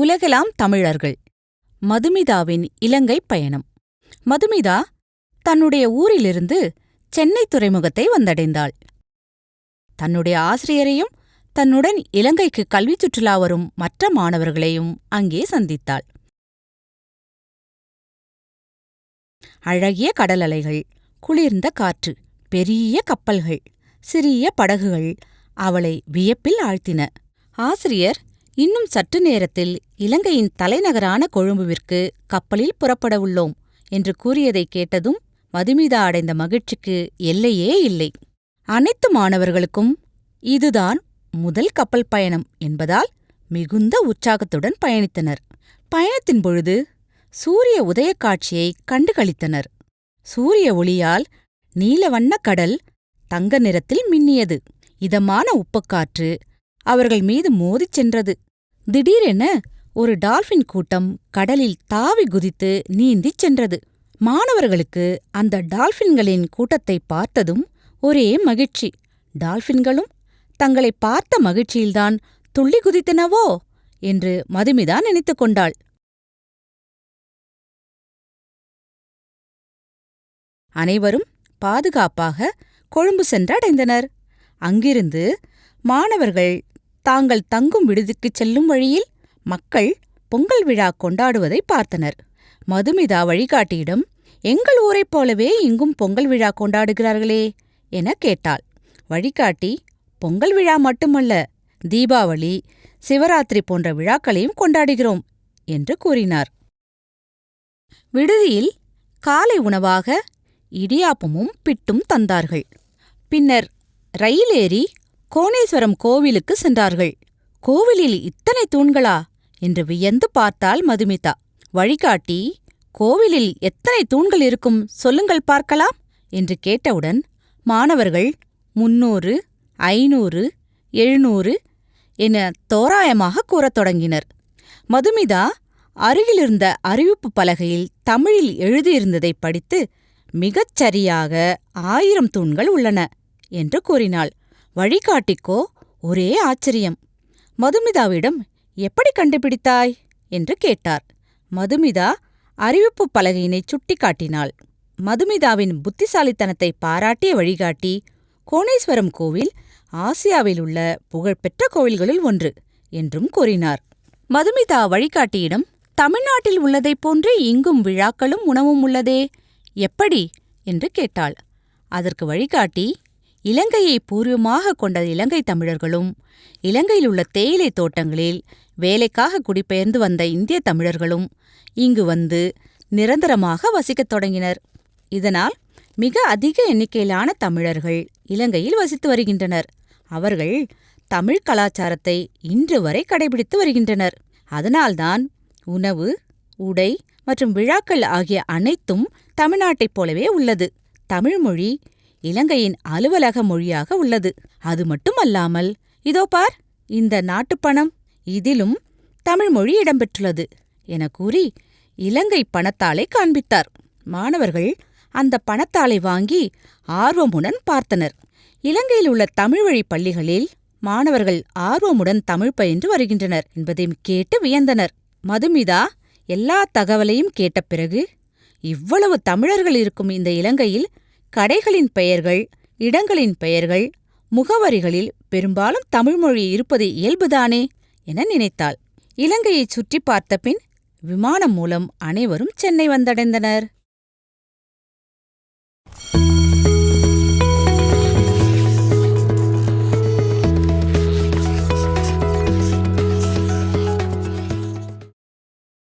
உலகெலாம் தமிழர்கள். மதுமிதாவின் இலங்கை பயணம். மதுமிதா தன்னுடைய ஊரிலிருந்து சென்னை துறைமுகத்தை வந்தடைந்தாள். தன்னுடைய ஆசிரியரையும் தன்னுடன் இலங்கைக்கு கல்வி சுற்றுலா வரும் மற்ற மாணவர்களையும் அங்கே சந்தித்தாள். அழகிய கடல் அலைகள் குளிர்ந்த காற்று பெரிய கப்பல்கள் சிறிய படகுகள் அவளை வியப்பில் ஆழ்த்தின. ஆசிரியர் இன்னும் சற்று நேரத்தில் இலங்கையின் தலைநகரான கொழும்புவிற்கு கப்பலில் புறப்பட உள்ளோம் என்று கூறியதைக் கேட்டதும் மதுமிதா அடைந்த மகிழ்ச்சிக்கு எல்லையே இல்லை. அனைத்து மாணவர்களுக்கும் இதுதான் முதல் கப்பல் பயணம் என்பதால் மிகுந்த உற்சாகத்துடன் பயணித்தனர். பயணத்தின் பொழுது சூரிய உதயக் காட்சியை கண்டுகளித்தனர். சூரிய ஒளியால் நீலவண்ண கடல் தங்க நிறத்தில் மின்னியது. இதமான உப்பக்காற்று அவர்கள் மீது மோதிச் சென்றது. திடீரென ஒரு டால்ஃபின் கூட்டம் கடலில் தாவி குதித்து நீந்திச் சென்றது. மாணவர்களுக்கு அந்த டால்ஃபின்களின் கூட்டத்தை பார்த்ததும் ஒரே மகிழ்ச்சி. டால்ஃபின்களும் தங்களை பார்த்த மகிழ்ச்சியில்தான் துள்ளி குதித்தனவோ? என்று மதுமிதா நினைத்துக் கொண்டாள். அனைவரும் பாதுகாப்பாக கொழும்பு சென்றடைந்தனர். அங்கிருந்து மாணவர்கள் தாங்கள் தங்கும் விடுதிக்குச் செல்லும் வழியில் மக்கள் பொங்கல் விழா கொண்டாடுவதை பார்த்தனர். மதுமிதா வழிகாட்டியிடம் எங்கள் ஊரைப் போலவே இங்கும் பொங்கல் விழா கொண்டாடுகிறார்களே என கேட்டாள். வழிகாட்டி பொங்கல் விழா மட்டுமல்ல தீபாவளி சிவராத்திரி போன்ற விழாக்களையும் கொண்டாடுகிறோம் என்று கூறினார். விடுதியில் காலை உணவாக இடியாப்பமும் பிட்டும் தந்தார்கள். பின்னர் ரயில் ஏறி கோணேஸ்வரம் கோவிலுக்கு சென்றார்கள். கோவிலில் இத்தனை தூண்களா? என்று வியந்து பார்த்தாள் மதுமிதா. வழிகாட்டி கோவிலில் எத்தனை தூண்கள் இருக்கும் சொல்லுங்கள் பார்க்கலாம்? என்று கேட்டவுடன் மாணவர்கள் முன்னூறு ஐநூறு எழுநூறு என தோராயமாக கூறத் தொடங்கினர். மதுமிதா அருகிலிருந்த அறிவிப்பு பலகையில் தமிழில் எழுதியிருந்ததைப் படித்து மிகச் சரியாக ஆயிரம் தூண்கள் உள்ளன என்று கூறினாள். வழிகாட்டிக்கோ ஒரே ஆச்சரியம். மதுமிதாவிடம் எப்படி கண்டுபிடித்தாய்? என்று கேட்டார். மதுமிதா அறிவிப்பு பலகையினைச் சுட்டிக்காட்டினாள். மதுமிதாவின் புத்திசாலித்தனத்தை பாராட்டிய வழிகாட்டி கோணேஸ்வரம் கோவில் ஆசியாவில் உள்ள புகழ்பெற்ற கோவில்களில் ஒன்று என்றும் கூறினார். மதுமிதா வழிகாட்டியிடம் தமிழ்நாட்டில் உள்ளதைப் போன்றே இங்கும் விழாக்களும் உணவும் உள்ளதே எப்படி? என்று கேட்டாள். அதற்கு வழிகாட்டி இலங்கையை பூர்வமாக கொண்ட இலங்கை தமிழர்களும் இலங்கையில் உள்ள தேயிலை தோட்டங்களில் வேலைக்காக குடிபெயர்ந்து வந்த இந்திய தமிழர்களும் இங்கு வந்து நிரந்தரமாக வசிக்கத் தொடங்கினர். இதனால் மிக அதிக எண்ணிக்கையிலான தமிழர்கள் இலங்கையில் வசித்து வருகின்றனர். அவர்கள் தமிழ் கலாச்சாரத்தை இன்று வரை கடைபிடித்து வருகின்றனர். அதனால்தான் உணவு உடை மற்றும் விழாக்கள் ஆகிய அனைத்தும் தமிழ்நாட்டைப் போலவே உள்ளது. தமிழ்மொழி இலங்கையின் அலுவலக மொழியாக உள்ளது. அது மட்டுமல்லாமல் இதோ பார் இந்த நாட்டுப்பணம் இதிலும் தமிழ்மொழி இடம்பெற்றுள்ளது என கூறி இலங்கை பணத்தாளை காண்பித்தார். மாணவர்கள் அந்த பணத்தாளை வாங்கி ஆர்வமுடன் பார்த்தனர். இலங்கையில் உள்ள தமிழ் வழி பள்ளிகளில் மாணவர்கள் ஆர்வமுடன் தமிழ் பயின்று வருகின்றனர் என்பதையும் கேட்டு வியந்தனர். மதுமிதா எல்லா தகவலையும் கேட்ட பிறகு இவ்வளவு தமிழர்கள் இருக்கும் இந்த இலங்கையில் கடைகளின் பெயர்கள் இடங்களின் பெயர்கள் முகவரிகளில் பெரும்பாலும் தமிழ்மொழி இருப்பது இயல்புதானே என நினைத்தாள். இலங்கையைச் சுற்றி பார்த்த பின் விமானம் மூலம் அனைவரும் சென்னை வந்தடைந்தனர்.